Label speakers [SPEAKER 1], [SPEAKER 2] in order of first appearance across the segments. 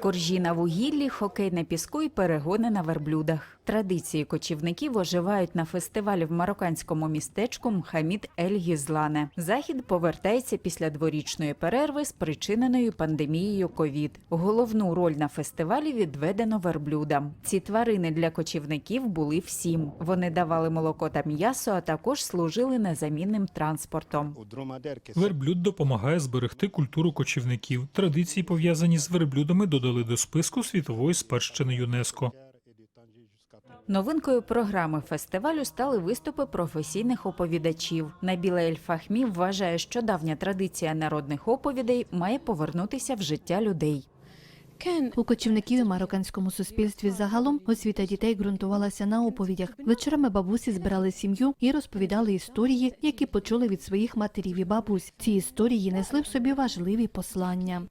[SPEAKER 1] Коржі на вугіллі, хокей на піску і перегони на верблюдах. Традиції кочівників оживають на фестивалі в марокканському містечку Мхамід Ель Гізлане. Захід повертається після дворічної перерви, спричиненої пандемією ковід. Головну роль на фестивалі відведено верблюдам. Ці тварини для кочівників були всім. Вони давали молоко та м'ясо, а також служили незамінним транспортом.
[SPEAKER 2] Верблюд допомагає зберегти культуру кочівників. Традиції, пов'язані з верблюдами, додали до списку світової спадщини ЮНЕСКО.
[SPEAKER 1] Новинкою програми фестивалю стали виступи професійних оповідачів. Набіла Ель-Фахмі вважає, що давня традиція народних оповідей має повернутися в життя людей.
[SPEAKER 3] У кочівників і марокканському суспільстві загалом освіта дітей ґрунтувалася на оповідях. Вечорами бабусі збирали сім'ю і розповідали історії, які почули від своїх матерів і бабусь. Ці історії несли в собі важливі послання.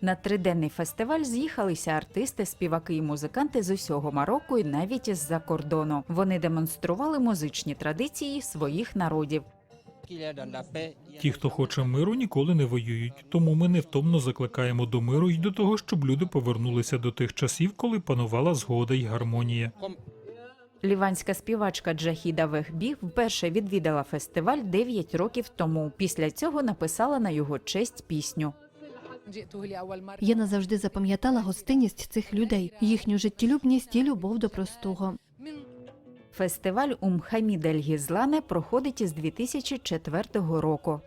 [SPEAKER 1] На триденний фестиваль з'їхалися артисти, співаки і музиканти з усього Марокко і навіть із-за кордону. Вони демонстрували музичні традиції своїх народів.
[SPEAKER 2] Ті, хто хоче миру, ніколи не воюють. Тому ми невтомно закликаємо до миру і до того, щоб люди повернулися до тих часів, коли панувала згода й гармонія.
[SPEAKER 1] Ліванська співачка Джахіда Вехбі вперше відвідала фестиваль 9 років тому. Після цього написала на його честь пісню.
[SPEAKER 3] Я назавжди запам'ятала гостинність цих людей, їхню життєлюбність і любов до простого.
[SPEAKER 1] Фестиваль Умхамід Ель Гізлане проходить із 2004 року.